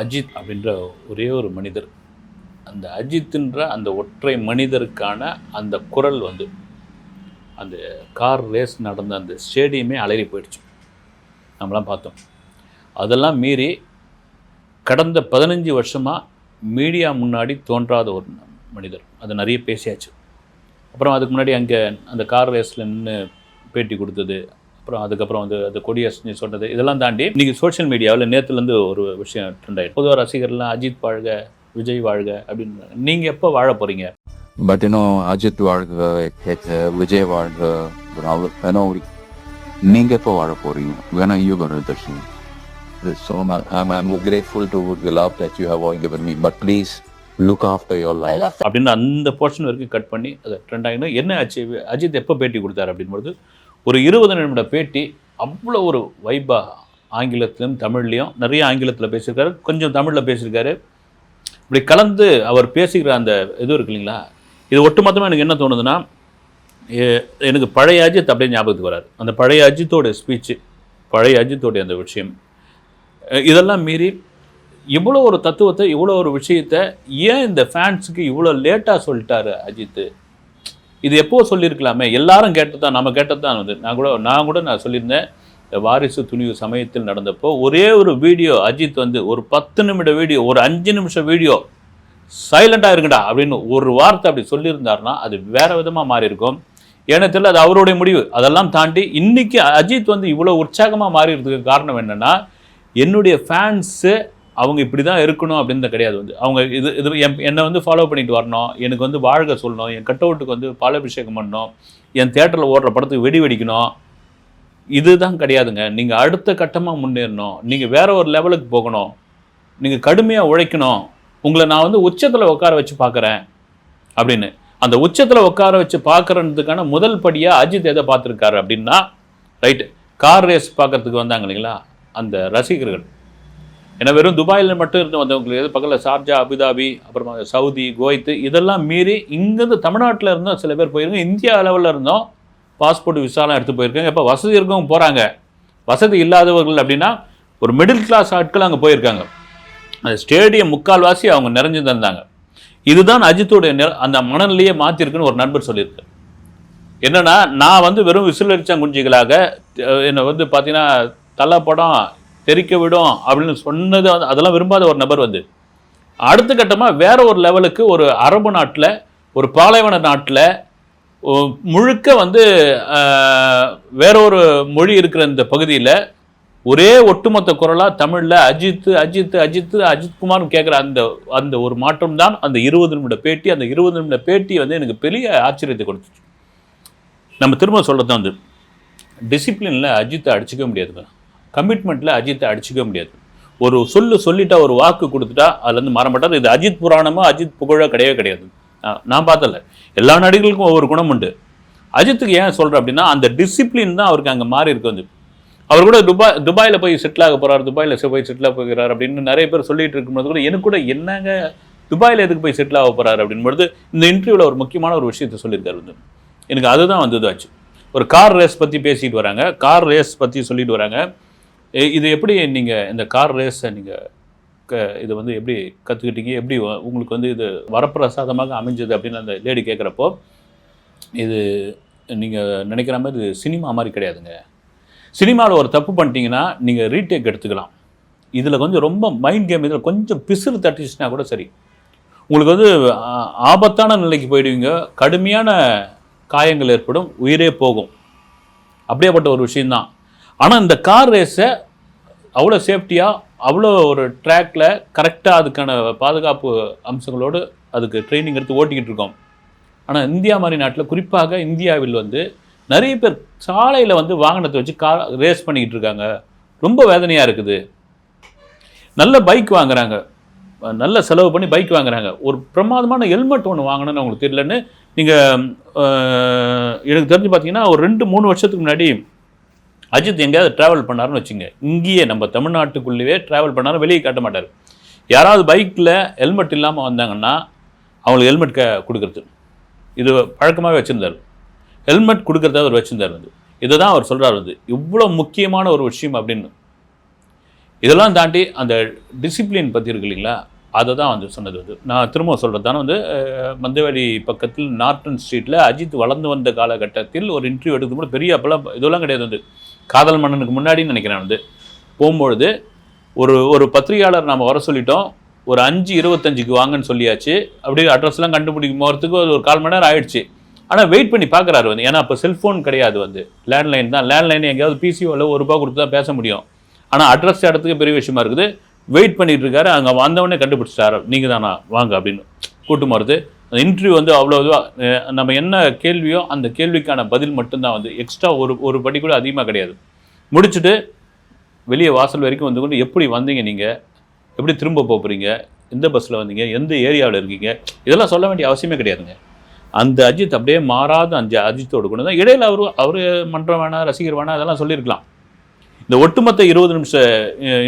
அஜித் அப்படின்ற ஒரே ஒரு மனிதர். அந்த அஜித்ன்ற அந்த ஒற்றை மனிதருக்கான அந்த குரல் வந்து அந்த கார் ரேஸ் நடந்த அந்த ஸ்டேடியமே அலறி போயிடுச்சு. நம்மளாம் பார்த்தோம். அதெல்லாம் மீறி கடந்த பதினஞ்சு வருஷமாக மீடியா முன்னாடி தோன்றாத ஒரு மனிதர். அது நிறைய பேசியாச்சு. அப்புறம் அதுக்கு முன்னாடி அங்கே அந்த கார் ரேஸில் நின்று பேட்டி கொடுத்தது அப்புறம் அதுக்கப்புறம் வந்து அது கொடியரசு சொன்னது இதெல்லாம் தாண்டி இன்றைக்கி சோஷியல் மீடியாவில் நேற்றுலேருந்து ஒரு விஷயம் ட்ரெண்ட் ஆகிடும் பொதுவாக ரசிகர்லாம் அஜித் வாழ்க விஜய் வாழ்க அப்படின்னு நீங்கள் எப்போ வாழ போகிறீங்க you know, Ajit வாழ்க விஜய் வாழ்க ராகுல் you know, நீங்க எப்போ வாழ you going to Darshan? So much, I'm, I'm grateful to the love that you have all given me. But please look after your life. அப்படின்னு அந்த போர்ஷன் வரைக்கும் கட் பண்ணி அதை ட்ரெண்ட் ஆகிடும் என்ன ஆச்சு அஜித் எப்போ பேட்டி கொடுத்தாரு அப்படின்போது ஒரு இருபது நிமிட பேட்டி அவ்வளோ ஒரு வைப்பாக ஆங்கிலத்திலும் தமிழ்லையும் நிறைய ஆங்கிலத்தில் பேசியிருக்காரு. கொஞ்சம் தமிழில் பேசியிருக்காரு. இப்படி கலந்து அவர் பேசுகிற அந்த இது இருக்கு இல்லைங்களா? இது ஒட்டுமொத்தமாக எனக்கு என்ன தோணுதுன்னா எனக்கு பழைய அஜித் அப்படியே ஞாபகத்துக்கு வராது அந்த பழைய அஜித்தோட ஸ்பீச்சு பழைய அஜித்தோடைய அந்த விஷயம் இதெல்லாம் மீறி இவ்வளோ ஒரு தத்துவத்தை இவ்வளோ ஒரு விஷயத்தை ஏன் இந்த ஃபேன்ஸுக்கு இவ்வளோ லேட்டாக சொல்லிட்டாரு அஜித்து? இது எப்போ சொல்லியிருக்கலாமே? எல்லாரும் கேட்டதான் நம்ம கேட்டதான் வந்து நான் கூட நான் கூட நான் சொல்லியிருந்தேன் வாரிசு துணிவு சமயத்தில் நடந்தப்போ ஒரே ஒரு வீடியோ அஜித் வந்து ஒரு பத்து நிமிட வீடியோ ஒரு அஞ்சு நிமிஷம் வீடியோ சைலண்டாக இருக்குடா அப்படின்னு ஒரு வார்த்தை அப்படி சொல்லியிருந்தாருன்னா அது வேற விதமாக மாறி இருக்கும் ஏன்னா தெரியல அது அவருடைய முடிவு. அதெல்லாம் தாண்டி இன்னைக்கு அஜித் வந்து இவ்வளோ உற்சாகமாக மாறிடுறதுக்கு காரணம் என்னென்னா என்னுடைய ஃபேன்ஸு அவங்க இப்படி தான் இருக்கணும் அப்படின்னு கிடையாது வந்து. அவங்க இது இது என்னை வந்து ஃபாலோ பண்ணிட்டு வரணும். எனக்கு வந்து வாழ்க சொல்லணும். என் கட் அவுட்டுக்கு வந்து பாலாபிஷேகம் பண்ணணும். என் தேட்டரில் ஓடுற படத்துக்கு வெடி வெடிக்கணும். இதுதான் கிடையாதுங்க. நீங்கள் அடுத்த கட்டமாக முன்னேறணும். நீங்கள் வேற ஒரு லெவலுக்கு போகணும். நீங்கள் கடுமையாக உழைக்கணும். உங்களை நான் வந்து உச்சத்தில் உட்கார வச்சு பார்க்குறேன் அப்படின்னு. அந்த உச்சத்தில் உட்கார வச்சு பார்க்குறதுக்கான முதல் படியாக அஜித் எதை பார்த்துருக்காரு அப்படின்னா ரைட்டு கார் ரேஸ் பார்க்கறதுக்கு வந்தாங்க இல்லைங்களா? அந்த ரசிகர்கள். ஏன்னா வெறும் துபாயில் மட்டும் இருந்து வந்தவங்களுக்கு பக்கத்தில் ஷார்ஜா அபுதாபி அப்புறமா சவுதி குவைத்து இதெல்லாம் மீறி இங்கேருந்து தமிழ்நாட்டில் இருந்தோம் சில பேர் போயிருங்க. இந்தியா அளவில் இருந்தோம் பாஸ்போர்ட் விசாலாம் எடுத்து போயிருக்காங்க. இப்போ வசதி இருக்கவங்க போகிறாங்க வசதி இல்லாதவர்கள் அப்படின்னா ஒரு மிடில் கிளாஸ் ஆட்கள் அங்கே போயிருக்காங்க. அந்த ஸ்டேடியம் முக்கால்வாசி அவங்க நிறைஞ்சு தந்தாங்க. இதுதான் அஜித்துடைய அந்த மனநிலையை மாற்றிருக்குன்னு ஒரு நண்பர் சொல்லியிருக்காரு. என்னென்னா நான் வந்து வெறும் விசில் அடித்த குஞ்சிகளாக என்னை வந்து பார்த்தீங்கன்னா தலை படம் தெரிக்க விடும் அப்படின்னு சொன்னது வந்து அதெல்லாம் விரும்பாத ஒரு நபர் வந்து. அடுத்த கட்டமாக வேற ஒரு லெவலுக்கு ஒரு அரபு நாட்டில் ஒரு பாலைவன நாட்டில் முழுக்க வந்து வேற ஒரு மொழி இருக்கிற இந்த பகுதியில் ஒரே ஒட்டுமொத்த குரலாக தமிழில் அஜித்து அஜித்து அஜித்து அஜித் குமார்னு கேட்குற அந்த அந்த ஒரு மாற்றம் தான் அந்த இருபது நிமிட பேட்டி அந்த இருபது நிமிட பேட்டி வந்து எனக்கு பெரிய ஆச்சரியத்தை கொடுத்துச்சு. நம்ம திரும்ப சொல்கிறது வந்து டிசிப்ளினில் அஜித்தை அடிச்சிக்க முடியாதுங்க. கமிட்மெண்ட்டில் அஜித்தை அடிச்சுக்க முடியாது. ஒரு சொல்லு சொல்லிட்டா ஒரு வாக்கு கொடுத்துட்டா அதுலேருந்து மாற மாட்டார் இது அஜித் புராணமோ அஜித் புகழோ கிடையவே கிடையாது. நான் பார்த்தல எல்லா நடிகர்களுக்கும் ஒவ்வொரு குணம் உண்டு. அஜித்துக்கு ஏன் சொல்கிறேன் அப்படின்னா அந்த டிசிப்ளின் தான் அவருக்கு அங்கே மாறி இருக்கு வந்து. அவர் கூட துபாய் துபாயில் போய் செட்டில் ஆக போகிறார் துபாயில் போய் செட்டில் ஆக போகிறார் அப்படின்னு நிறைய பேர் சொல்லிட்டு இருக்கும்போது கூட எனக்கு கூட என்னங்க துபாயில் எதுக்கு போய் செட்டில் ஆக போகிறார் அப்படின்பொழுது இந்த இன்டர்வியூவில் ஒரு முக்கியமான ஒரு விஷயத்தை சொல்லியிருக்காரு வந்து. எனக்கு அதுதான் வந்து இதாச்சு. ஒரு கார் ரேஸ் பற்றி பேசிட்டு வராங்க. கார் ரேஸ் பற்றி சொல்லிட்டு வராங்க. இது எப்படி நீங்கள் இந்த கார் ரேஸை நீங்கள் க இது வந்து எப்படி கற்றுக்கிட்டீங்க எப்படி உங்களுக்கு வந்து இது வரப்பிரசாதமாக அமைஞ்சது அப்படின்னு அந்த லேடி கேட்குறப்போ இது நீங்கள் நினைக்கிற மாதிரி இது சினிமா மாதிரி கிடையாதுங்க. சினிமாவில் ஒரு தப்பு பண்ணிட்டீங்கன்னா நீங்கள் ரீடேக் எடுத்துக்கலாம். இதில் கொஞ்சம் ரொம்ப மைண்ட் கேம் இதில் கொஞ்சம் பிசுறு தட்டிச்சுன்னா கூட சரி. உங்களுக்கு வந்து ஆ- ஆபத்தான நிலைக்கு போயிடுவீங்க. கடுமையான காயங்கள் ஏற்படும். உயிரே போகும். அப்படியேப்பட்ட ஒரு விஷயந்தான் ஆனால் இந்த கார் ரேஸை அவ்வளோ சேஃப்டியாக அவ்வளோ ஒரு ட்ராக்ல கரெக்டாக அதுக்கான பாதுகாப்பு அம்சங்களோடு அதுக்கு ட்ரைனிங் எடுத்து ஓட்டிக்கிட்டு இருக்கோம். ஆனால் இந்தியா மாதிரி நாட்டில் குறிப்பாக இந்தியாவில் வந்து நிறைய பேர் சாலையில் வந்து வாகனத்தை வச்சு கார் ரேஸ் பண்ணிக்கிட்டு இருக்காங்க. ரொம்ப வேதனையாக இருக்குது. நல்ல பைக் வாங்குறாங்க. நல்ல செலவு பண்ணி பைக் வாங்குறாங்க. ஒரு பிரமாதமான ஹெல்மெட் ஒன்று வாங்கணும்னு அவங்களுக்கு தெரியலன்னு நீங்கள் எனக்கு தெரிஞ்சு பார்த்தீங்கன்னா ஒரு ரெண்டு மூணு வருஷத்துக்கு முன்னாடி அஜித் எங்கேயாவது ட்ராவல் பண்ணாருன்னு வச்சுங்க இங்கேயே நம்ம தமிழ்நாட்டுக்குள்ளேயே ட்ராவல் பண்ணாலும் வெளியே காட்ட மாட்டார். யாராவது பைக்கில் ஹெல்மெட் இல்லாமல் வந்தாங்கன்னா அவங்களுக்கு ஹெல்மெட் க கொடுக்குறது. இது பழக்கமாகவே வச்சுருந்தார். ஹெல்மெட் கொடுக்குறத அவர் வச்சுருந்தார் வந்து இதை தான் அவர் சொல்கிறார் வந்து இவ்வளோ முக்கியமான ஒரு விஷயம் அப்படின்னு. இதெல்லாம் தாண்டி அந்த டிசிப்ளின் பற்றி இருக்கு இல்லைங்களா? அதை தான் வந்து சொன்னது வந்து. நான் திரும்ப சொல்கிறது தானே வந்து மந்தவெளி பக்கத்தில் நார்டன் ஸ்ட்ரீட்டில் அஜித் வளர்ந்து வந்த காலகட்டத்தில் ஒரு இன்டர்வியூ எடுக்கும்போது பெரிய அப்பெல்லாம் இதெல்லாம் கிடையாது வந்து. காதல் மன்னனுக்கு முன்னாடின்னு நினைக்கிறேன் வந்து. போகும்பொழுது ஒரு ஒரு பத்திரிகையாளர் நாம் வர சொல்லிட்டோம். ஒரு அஞ்சு இருபத்தஞ்சுக்கு வாங்கன்னு சொல்லியாச்சு. அப்படியே அட்ரஸ்லாம் கண்டுபிடிக்கும் போகிறதுக்கு ஒரு கால் மணி நேரம் ஆயிடுச்சு. ஆனால் வெயிட் பண்ணி பார்க்குறாரு வந்து. ஏன்னா அப்போ செல்ஃபோன் கிடையாது வந்து. லேண்ட்லைன் தான். லேண்ட்லைன் எங்கேயாவது பிசிஓவில் ஒரு ரூபா கொடுத்து தான் பேச முடியும். ஆனால் அட்ரஸ் இடத்துக்கு பெரிய விஷயமா இருக்குது. வெயிட் பண்ணிகிட்டு இருக்காரு. அங்கே வந்தவொடனே கண்டுபிடிச்சிட்டாரு. நீங்கள் தானா வாங்க அப்படின்னு கூட்டு போகிறது இன்டர்வியூ வந்து அவ்வளோ இதுவாக நம்ம என்ன கேள்வியோ அந்த கேள்விக்கான பதில் மட்டும்தான் வந்து எக்ஸ்ட்ரா ஒரு ஒரு படி கூட அதிகமாக கிடையாது. முடிச்சுட்டு வெளியே வாசல் வரைக்கும் வந்து கொண்டு எப்படி வந்தீங்க நீங்கள் எப்படி திரும்ப போக போகிறீங்க எந்த பஸ்ஸில் வந்தீங்க? எந்த ஏரியாவில் இருக்கீங்க? இதெல்லாம் சொல்ல வேண்டிய அவசியமே கிடையாதுங்க. அந்த அஜித் அப்படியே மாறாத அந்த அஜித்தோடு கொண்டு தான் இடையில் அவர் அவர் மன்றம் வேணாம் ரசிகர் வேணாம் அதெல்லாம் சொல்லியிருக்கலாம். இந்த ஒட்டுமொத்த இருபது நிமிஷ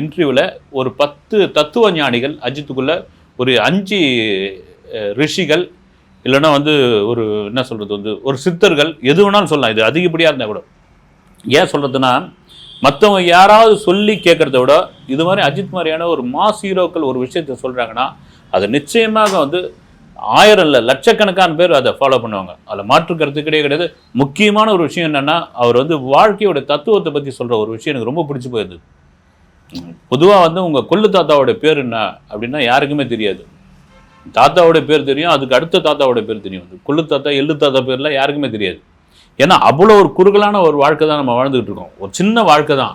இன்டர்வியூவில் ஒரு பத்து தத்துவ ஞானிகள் அஜித்துக்குள்ளே ஒரு அஞ்சு ரிஷிகள் இல்லைன்னா வந்து ஒரு என்ன சொல்கிறது வந்து ஒரு சித்தர்கள் எது வேணாலும் சொல்லலாம். இது அதிகப்படியாக இருந்தால் கூட. ஏன் சொல்கிறதுனா மற்றவங்க யாராவது சொல்லி கேட்குறத விட இது மாதிரி அஜித் மாதிரியான ஒரு மாஸ் ஹீரோக்கள் ஒரு விஷயத்த சொல்கிறாங்கன்னா அது நிச்சயமாக வந்து ஆயிரம் இல்லை லட்சக்கணக்கான பேர் அதை ஃபாலோ பண்ணுவாங்க. அதில் மாற்று கருத்து கிடையாது கிடையாது. முக்கியமான ஒரு விஷயம் என்னென்னா அவர் வந்து வாழ்க்கையோட தத்துவத்தை பற்றி சொல்கிற ஒரு விஷயம் எனக்கு ரொம்ப பிடிச்சி போயிடுது பொதுவாக வந்து உங்கள் கொள்ளு தாத்தாவோட பேர் என்ன அப்படின்னா யாருக்குமே தெரியாது. தாத்தாவோட பேர் தெரியும் அதுக்கு அடுத்த தாத்தாவோட பேர் தெரியும். வந்து கொள்ளு தாத்தா எள்ளு தாத்தா பேர்லாம் யாருக்குமே தெரியாது. ஏன்னா அவ்வளோ ஒரு குறுகலான ஒரு வாழ்க்கை தான் நம்ம வாழ்ந்துகிட்டு இருக்கோம். ஒரு சின்ன வாழ்க்கை தான்.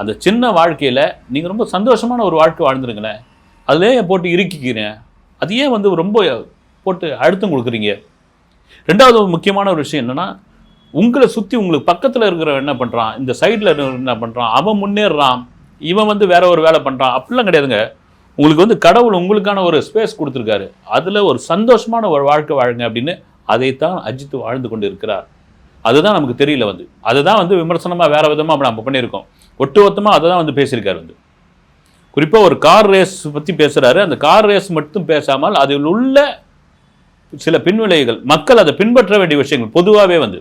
அந்த சின்ன வாழ்க்கையில் நீங்கள் ரொம்ப சந்தோஷமான ஒரு வாழ்க்கை வாழ்ந்துருங்களேன். அதிலே போட்டு இறுக்கிக்கிறேன் அது ஏன் வந்து ரொம்ப போட்டு அழுத்தம் கொடுக்குறீங்க? ரெண்டாவது ஒரு முக்கியமான ஒரு விஷயம் என்னென்னா உங்களை சுற்றி உங்களுக்கு பக்கத்தில் இருக்கிறவன் என்ன பண்ணுறான் இந்த சைடில் என்ன பண்ணுறான் அவன் முன்னேறுறான். இவன் வந்து வேற ஒரு வேலை பண்ணுறான் அப்படிலாம் கிடையாதுங்க. உங்களுக்கு வந்து கடவுள் உங்களுக்கான ஒரு ஸ்பேஸ் கொடுத்துருக்காரு. அதில் ஒரு சந்தோஷமான ஒரு வாழ்க்கை வாழுங்க அப்படின்னு அதைத்தான் அஜித் வாழ்ந்து கொண்டு இருக்கிறார் அதுதான் நமக்கு தெரியல வந்து. அதுதான் வந்து விமர்சனமாக வேற விதமாக நம்ம பண்ணியிருக்கோம். ஒட்டுமொத்தமாக அதை தான் வந்து பேசியிருக்காரு வந்து. குறிப்பாக ஒரு கார் ரேஸ் பற்றி பேசுகிறாரு அந்த கார் ரேஸ் மட்டும் பேசாமல் அதில் உள்ள சில பின்விளைவுகள் மக்கள் அதை பின்பற்ற வேண்டிய விஷயங்கள் பொதுவாகவே வந்து.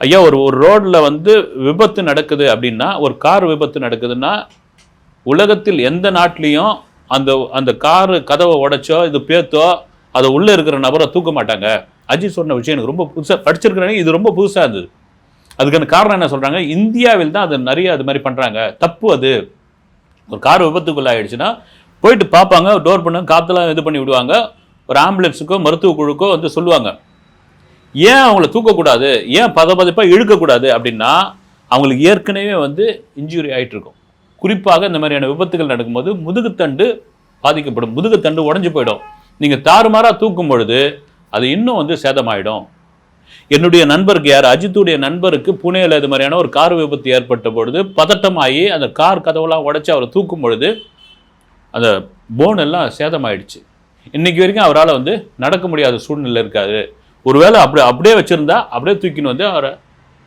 ஐயா ஒரு ஒரு ரோட்டில் வந்து விபத்து நடக்குது அப்படின்னா ஒரு கார் விபத்து நடக்குதுன்னா உலகத்தில் எந்த நாட்டிலையும் அந்த அந்த காரு கதவை உடைச்சோ இது பேத்தோ அதை உள்ளே இருக்கிற நபரை தூக்க மாட்டாங்க. அஜித் சொன்ன விஷயம் எனக்கு ரொம்ப புதுசாக படிச்சிருக்கிறேன் இது ரொம்ப புதுசாக இருந்தது. அதுக்கான காரணம் என்ன சொல்கிறாங்க இந்தியாவில் தான் அது நிறைய அது மாதிரி பண்ணுறாங்க தப்பு அது. ஒரு கார் விபத்துக்குள்ளாயிடுச்சுன்னா போயிட்டு பார்ப்பாங்க டோர் பண்ண காற்றுலாம் இது பண்ணி விடுவாங்க. ஒரு ஆம்புலன்ஸுக்கோ மருத்துவ குழுக்கோ வந்து சொல்லுவாங்க. ஏன் அவங்கள தூக்கக்கூடாது? ஏன் பதபதப்பாக இழுக்கக்கூடாது? அப்படின்னா அவங்களுக்கு ஏற்கனவே வந்து இன்ஜுரி ஆகிட்டு இருக்கும் குறிப்பாக இந்த மாதிரியான விபத்துகள் நடக்கும்போது முதுகுத்தண்டு பாதிக்கப்படும். முதுகுத்தண்டு உடஞ்சு போயிடும். நீங்கள் தாறுமாறாக தூக்கும் பொழுது அது இன்னும் வந்து சேதமாயிடும். என்னுடைய நண்பருக்கு யார் அஜித்துடைய நண்பருக்கு புனேயில் இது மாதிரியான ஒரு கார் விபத்து ஏற்பட்ட பொழுது பதட்டமாகி அந்த கார் கதவுலாம் உடச்சி அவரை தூக்கும் பொழுது அந்த போன் எல்லாம் சேதமாயிடுச்சு. இன்றைக்கி வரைக்கும் அவரால் வந்து நடக்க முடியாத சூழ்நிலை இருக்காது ஒருவேளை அப்படி அப்படியே வச்சுருந்தா அப்படியே தூக்கின்னு வந்து அவரை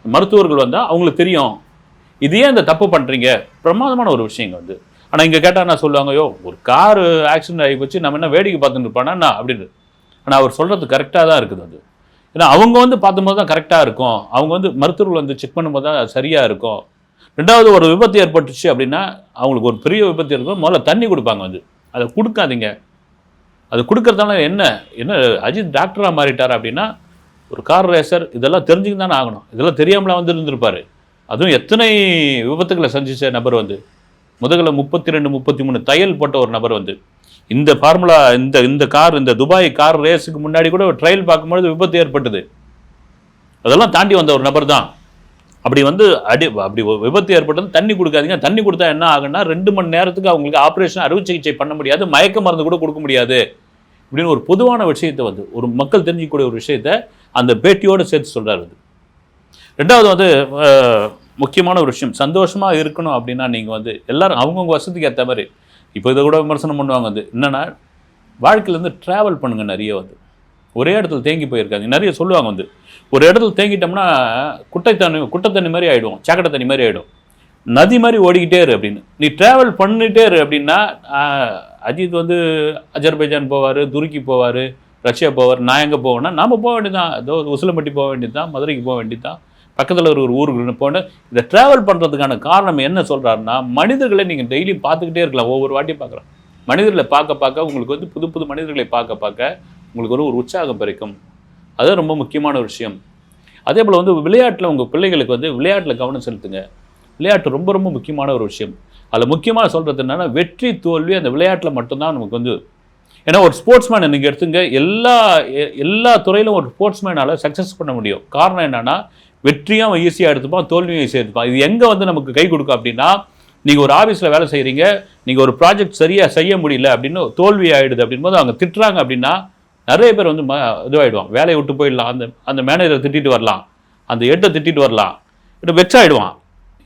மருத்துவர்கள் வந்தால் அவங்களுக்கு தெரியும். இது ஏன் இந்த தப்பு பண்ணுறீங்க பிரமாதமான ஒரு விஷயங்க வந்து ஆனால் இங்கே கேட்டால் என்ன சொல்லுவாங்க? யோ ஒரு கார் ஆக்சிடென்ட் ஆகி போச்சு நம்ம என்ன வேடிக்கை பார்த்துட்டு இருப்பானா அப்படின்னு. ஆனால் அவர் சொல்கிறது கரெக்டாக தான் இருக்குது அது. ஏன்னா அவங்க வந்து பார்க்கும்போது தான் கரெக்டாக இருக்கும். அவங்க வந்து மருத்துவர்கள் வந்து செக் பண்ணும்போது தான் சரியாக இருக்கும். ரெண்டாவது ஒரு விபத்து ஏற்பட்டுச்சு அப்படின்னா அவங்களுக்கு ஒரு பெரிய விபத்து இருக்கும் முதல்ல தண்ணி கொடுப்பாங்க வந்து. அதை கொடுக்காதீங்க. அது கொடுக்கறதால என்ன? என்ன அஜித் டாக்டராக மாறிட்டார் அப்படின்னா ஒரு கார் ரேசர் இதெல்லாம் தெரிஞ்சுக்கு தானே ஆகணும். இதெல்லாம் தெரியாமலாம் வந்து இருந்திருப்பாரு. அதுவும் எத்தனை விபத்துக்களை சந்திச்ச நபர் வந்து? முதுகுல முப்பத்தி ரெண்டு முப்பத்தி மூணு தையல் போட்ட ஒரு நபர் வந்து. இந்த ஃபார்முலா இந்த இந்த கார் இந்த துபாய் கார் ரேஸுக்கு முன்னாடி கூட ஒரு ட்ரையல் பார்க்கும்பொழுது விபத்து ஏற்பட்டது. அதெல்லாம் தாண்டி வந்த ஒரு நபர் தான். அப்படி வந்து அடி அப்படி விபத்து ஏற்பட்டது தண்ணி கொடுக்காதீங்க. தண்ணி கொடுத்தா என்ன ஆகுன்னா ரெண்டு மணி நேரத்துக்கு அவங்களுக்கு ஆப்ரேஷன் அறுவை சிகிச்சை பண்ண முடியாது. மயக்க மருந்து கூட கொடுக்க முடியாது. இப்படின்னு ஒரு பொதுவான விஷயத்தை வந்து ஒரு மக்கள் தெரிஞ்சிக்கக்கூடிய ஒரு விஷயத்தை அந்த பேட்டியோடு சேர்த்து சொல்கிறார் அது ரெண்டாவது வந்து முக்கியமான ஒரு விஷயம். சந்தோஷமாக இருக்கணும் அப்படின்னா நீங்கள் வந்து எல்லாரும் அவங்கவுங்க வசதிக்கு ஏற்ற மாதிரி இப்போ இதை கூட விமர்சனம் பண்ணுவாங்க வந்து என்னன்னா வாழ்க்கையிலேருந்து ட்ராவல் பண்ணுங்கள் நிறைய வந்து. ஒரே இடத்துல தேங்கி போயிருக்காங்க. நிறைய சொல்லுவாங்க வந்து ஒரு இடத்துல தேங்கிட்டோம்னா குட்டை தண்ணி குட்டை தண்ணி மாதிரி ஆகிடுவோம் சாக்கடை தண்ணி மாதிரி ஆகிடும் நதி மாதிரி ஓடிக்கிட்டே இரு அப்படின்னு. நீ ட்ராவல் பண்ணிட்டே இரு அப்படின்னா அஜித் வந்து அஜர்பைஜான் போவார் துருக்கி போவார் ரஷ்யா போவார் நான் எங்கே போவேன்னா நாம் போக வேண்டியதான் ஏதோ உசிலம்பட்டி போக வேண்டியது தான் மதுரைக்கு போக வேண்டியது தான் பக்கத்தில் ஒரு ஒரு ஊருக்கு போன இதை ட்ராவல் பண்ணுறதுக்கான காரணம் என்ன சொல்கிறாருன்னா மனிதர்களை நீங்கள் டெய்லி பார்த்துக்கிட்டே இருக்கலாம். ஒவ்வொரு வாட்டியும் பார்க்குறோம் மனிதர்களை பார்க்க பார்க்க உங்களுக்கு வந்து புது புது மனிதர்களை பார்க்க பார்க்க உங்களுக்கு ஒரு ஒரு உற்சாகம் பிறக்கும். அது ரொம்ப முக்கியமான ஒரு விஷயம். அதே போல் வந்து விளையாட்டில் உங்கள் பிள்ளைகளுக்கு வந்து விளையாட்டில் கவனம் செலுத்துங்க. விளையாட்டு ரொம்ப ரொம்ப முக்கியமான ஒரு விஷயம். அதில் முக்கியமாக சொல்கிறது என்னென்னா வெற்றி தோல்வி அந்த விளையாட்டில் மட்டும்தான் நமக்கு வந்து ஏன்னா ஒரு ஸ்போர்ட்ஸ்மேன் நீங்கள் எடுத்துங்க எல்லா எல்லா துறையிலும் ஒரு ஸ்போர்ட்ஸ்மேனால் சக்ஸஸ் பண்ண முடியும். காரணம் என்னென்னா வெற்றியும் அவன் ஈஸியாக எடுத்துப்பான் தோல்வியும் ஈஸியாக எடுத்துப்பான் இது எங்கே வந்து நமக்கு கை கொடுக்கும் அப்படின்னா நீங்கள் ஒரு ஆஃபீஸில் வேலை செய்கிறீங்க நீங்கள் ஒரு ப்ராஜெக்ட் சரியாக செய்ய முடியல அப்படின்னு தோல்வி ஆகிடுது அப்படின்போது அவங்க திட்டுறாங்க அப்படின்னா நிறைய பேர் வந்து ம இதுவாகிடுவான் வேலையை விட்டு போயிடலாம் அந்த அந்த மேனேஜரை திட்டிட்டு வரலாம் அந்த எட்டை திட்டிட்டு வரலாம் இது வெச்சாயிடுவான். ஆகிடுவான்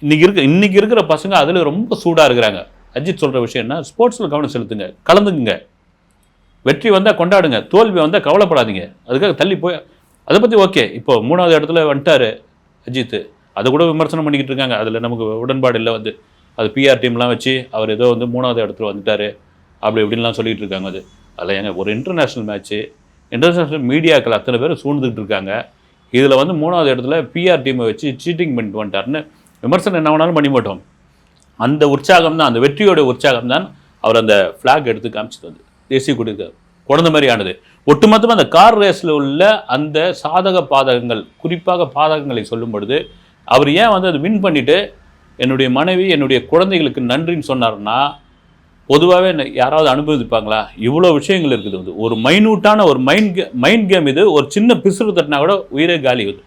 இன்னைக்கு இருக்க இன்னைக்கு இருக்கிற பசங்க அதில் ரொம்ப சூடாக இருக்கிறாங்க. அஜித் சொல்கிற விஷயம் என்ன? ஸ்போர்ட்ஸில் கவனம் செலுத்துங்க கலந்துக்குங்க. வெற்றி வந்தால் கொண்டாடுங்க தோல்வி வந்தால் கவலைப்படாதீங்க. அதுக்காக தள்ளி போய் அதை பற்றி ஓகே இப்போ மூணாவது இடத்துல வந்துட்டார். அஜித் அதை கூட விமர்சனம் பண்ணிக்கிட்டு இருக்காங்க. அதில் நமக்கு உடன்பாடு இல்லை வந்து. அது பிஆர் டீம்லாம் வச்சு அவர் ஏதோ வந்து மூணாவது இடத்துல வந்துட்டாரு. அப்படி இப்படின்லாம் சொல்லிகிட்டு இருக்காங்க அது. அதில் எங்க ஒரு இன்டர்நேஷ்னல் மேட்ச்சு இன்டர்நேஷ்னல் மீடியாக்கள் அத்தனை பேர் சூழ்ந்துக்கிட்டு இருக்காங்க. இதில் வந்து மூணாவது இடத்துல பிஆர் டீமை வச்சு சீட்டிங் பண்ணிட்டு வந்துட்டார்னு விமர்சனம் என்ன வேணாலும் பண்ணி மாட்டோம். அந்த உற்சாகம் தான் அந்த வெற்றியோட உற்சாகம் தான் அவர் அந்த ஃப்ளாக் எடுத்து காமிச்சிட்டு வந்து. தேசிய கொடி குழந்த மாதிரி ஆனது ஒட்டுமொத்தமாக அந்த கார் ரேஸில் உள்ள அந்த சாதக பாதகங்கள் குறிப்பாக பாதகங்களை சொல்லும் பொழுது அவர் ஏன் வந்து அதை வின் பண்ணிவிட்டு என்னுடைய மனைவி என்னுடைய குழந்தைகளுக்கு நன்றின்னு சொன்னார்னா பொதுவாகவே யாராவது அனுபவிப்பாங்களா? இவ்வளோ விஷயங்கள் இருக்குது. வந்து ஒரு மைனூட்டான ஒரு மைண்ட் கே மைண்ட் கேம் இது ஒரு சின்ன பிசுறு தட்டினா கூட உயிரே காலி ஆகுது.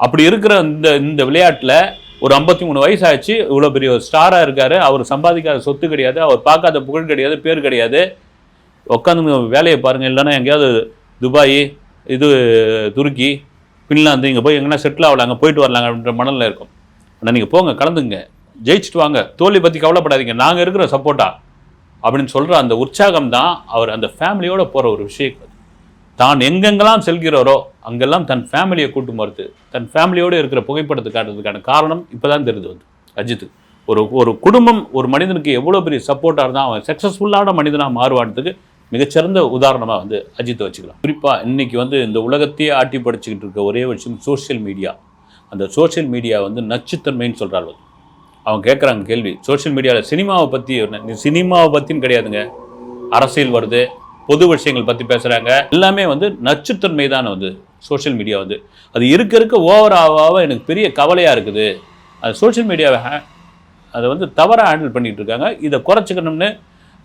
அப்படி இருக்கிற இந்த இந்த விளையாட்டில் ஒரு ஐம்பத்தி மூணு வயசு ஆச்சு இவ்வளோ பெரிய ஒரு ஸ்டாராக இருக்கார். அவர் சம்பாதிக்காத சொத்து கிடையாது அவர் பார்க்காத புகழ் கிடையாது பேர் கிடையாது. உட்காந்து வேலையை பாருங்கள் இல்லைன்னா எங்கேயாவது துபாய் இது துருக்கி பின்லாந்து இங்கே போய் எங்கன்னா செட்டில் ஆகலாம். அங்கே போயிட்டு வரலாங்க அப்படின்ற மணலில் இருக்கும். ஆனால் நீங்கள் போங்க கலந்துங்க. ஜெயிச்சுட்டு வாங்க. தோல்வி பற்றி கவலைப்படாதீங்க. நாங்கள் இருக்கிற சப்போர்ட்டா அப்படின்னு சொல்கிற அந்த உற்சாகம் தான் அவர் அந்த ஃபேமிலியோடு போகிற ஒரு விஷயம். தான் எங்கெங்கெல்லாம் செல்கிறாரோ அங்கெல்லாம் தன் ஃபேமிலியை கூட்டு மறுத்து தன் ஃபேமிலியோடு இருக்கிற புகைப்படத்தை காட்டுறதுக்கான காரணம் இப்போ தான் தெரிஞ்சு வந்து அஜித். ஒரு ஒரு குடும்பம் ஒரு மனிதனுக்கு எவ்வளோ பெரிய சப்போர்ட்டாக இருந்தால் அவன் சக்ஸஸ்ஃபுல்லான மனிதனாக மாறுவான்றதுக்கு மிகச்சிறந்த உதாரணமாக வந்து அஜித்தை வச்சுக்கலாம். குறிப்பாக இன்றைக்கி வந்து இந்த உலகத்தையே ஆட்டி படிச்சுக்கிட்டு இருக்க ஒரே விஷயம் சோஷியல் மீடியா. அந்த சோஷியல் மீடியா வந்து நச்சுத்தன்மைன்னு சொல்கிறாள் அவங்க கேட்குறாங்க கேள்வி. சோஷியல் மீடியாவில் சினிமாவை பற்றி சினிமாவை பற்றின்னு கிடையாதுங்க. அரசியல் வருது பொது விஷயங்கள் பற்றி பேசுகிறாங்க எல்லாமே வந்து நச்சுத்தன்மை தான் வந்து சோஷியல் மீடியா வந்து. அது இருக்க இருக்க ஓவர் ஆவாக எனக்கு பெரிய கவலையாக இருக்குது. அது சோஷியல் மீடியாவை அதை வந்து தவறாக ஹேண்டில் பண்ணிகிட்டு இருக்காங்க. இதை குறைச்சிக்கணும்னு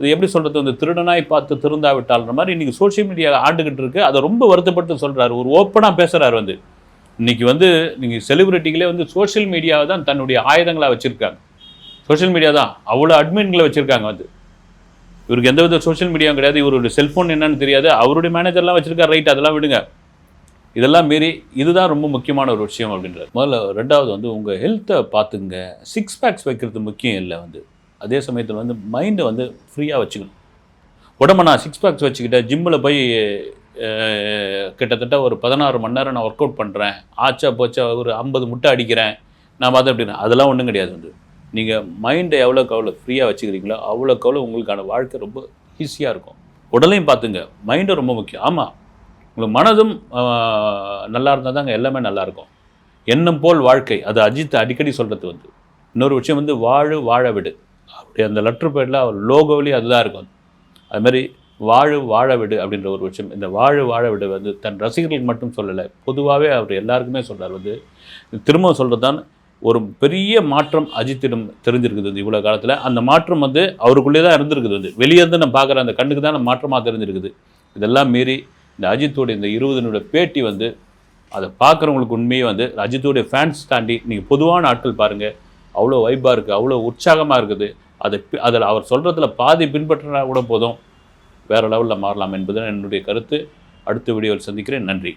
இது எப்படி சொல்கிறது வந்து திருடனாய் பார்த்து திருந்தாவிட்டால்ன்ற மாதிரி இன்றைக்கி சோஷியல் மீடியா ஆண்டுகிட்டு இருக்குது அதை ரொம்ப வருத்தப்பட்டு சொல்கிறாரு ஒரு ஓப்பனாக பேசுகிறாரு வந்து. இன்றைக்கி வந்து நீங்கள் செலிபிரிட்டிகளே வந்து சோஷியல் மீடியாவை தான் தன்னுடைய ஆயுதங்களாக வச்சுருக்காங்க. சோஷியல் மீடியா தான். அவ்வளோ அட்மின்களை வச்சுருக்காங்க வந்து. இவருக்கு எந்த வித சோஷியல் மீடியாவும் கிடையாது. இவருடைய செல்ஃபோன் என்னன்னு தெரியாது. அவருடைய மேனேஜர்லாம் வச்சுருக்காரு. ரைட் அதெல்லாம் விடுங்க. இதெல்லாம் மீறி இதுதான் ரொம்ப முக்கியமான ஒரு விஷயம் அப்படின்றது முதல்ல ரெண்டாவது வந்து உங்கள் ஹெல்த்தை பார்த்துங்க. சிக்ஸ் பேக்ஸ் வைக்கிறது முக்கியம் இல்லை வந்து. அதே சமயத்தில் வந்து மைண்டை வந்து ஃப்ரீயாக வச்சுக்கணும். உடம்ப நான் சிக்ஸ் பேக்ஸ் வச்சுக்கிட்டேன் ஜிம்மில் போய் கிட்டத்தட்ட ஒரு பதினாறு மணி நேரம் நான் ஒர்க் அவுட் பண்ணுறேன் ஆச்சா போச்சா ஒரு ஐம்பது முட்டை அடிக்கிறேன். நான் பார்த்து அப்படின்னா அதெல்லாம் ஒன்றும் கிடையாது வந்து. நீங்கள் மைண்டை எவ்வளோக்கு அவ்வளோ ஃப்ரீயாக வச்சுக்கிறீங்களோ அவ்வளோக்கு அவ்வளோ உங்களுக்கான வாழ்க்கை ரொம்ப ஈஸியாக இருக்கும். உடலையும் பார்த்துங்க. மைண்டும் ரொம்ப முக்கியம். ஆமாம் உங்களுக்கு மனதும் நல்லா இருந்தால் தாங்க எல்லாமே நல்லாயிருக்கும் எண்ணம் போல் வாழ்க்கை. அது அஜித் அடிக்கடி சொல்கிறது வந்து. இன்னொரு விஷயம் வந்து வாழு வாழ விடு. அப்படி அந்த லெட்ரு பேரில் அவர் லோகோவிலேயே அதுதான் இருக்கும். அது மாதிரி வாழு வாழ விடு அப்படின்ற ஒரு விஷயம். இந்த வாழு வாழ விடு வந்து தன் ரசிகர்களுக்கு மட்டும் சொல்லலை பொதுவாகவே அவர் எல்லாருக்குமே சொல்கிறார் வந்து திரும்ப சொல்கிறது தான் ஒரு பெரிய மாற்றம் அஜித்திடம் தெரிஞ்சிருக்குது வந்து இவ்வளோ காலத்தில். அந்த மாற்றம் வந்து அவருக்குள்ளே தான் இருந்திருக்குது வந்து. வெளியே இருந்து நம்ம பார்க்குற அந்த கண்ணுக்கு தான் மாற்றமாக தெரிஞ்சிருக்குது. இதெல்லாம் மீறி இந்த அஜித்தோடைய இந்த இருபது நிமிட பேட்டி வந்து அதை பார்க்குறவங்களுக்கு உண்மையே வந்து அஜித்தோடைய ஃபேன்ஸ் தாண்டி நீங்கள் பொதுவான ஆட்கள் பாருங்கள் அவ்வளோ வைப்பாக இருக்குது அவ்வளோ உற்சாகமாக இருக்குது. அதை பி- அதில் அவர் சொல்கிறதுல பாதி பின்பற்றினா கூட போதும். வேறு லெவலில் மாறலாம் என்பது என்னுடைய கருத்து. அடுத்த வீடியோவில் சந்திக்கிறேன். நன்றி.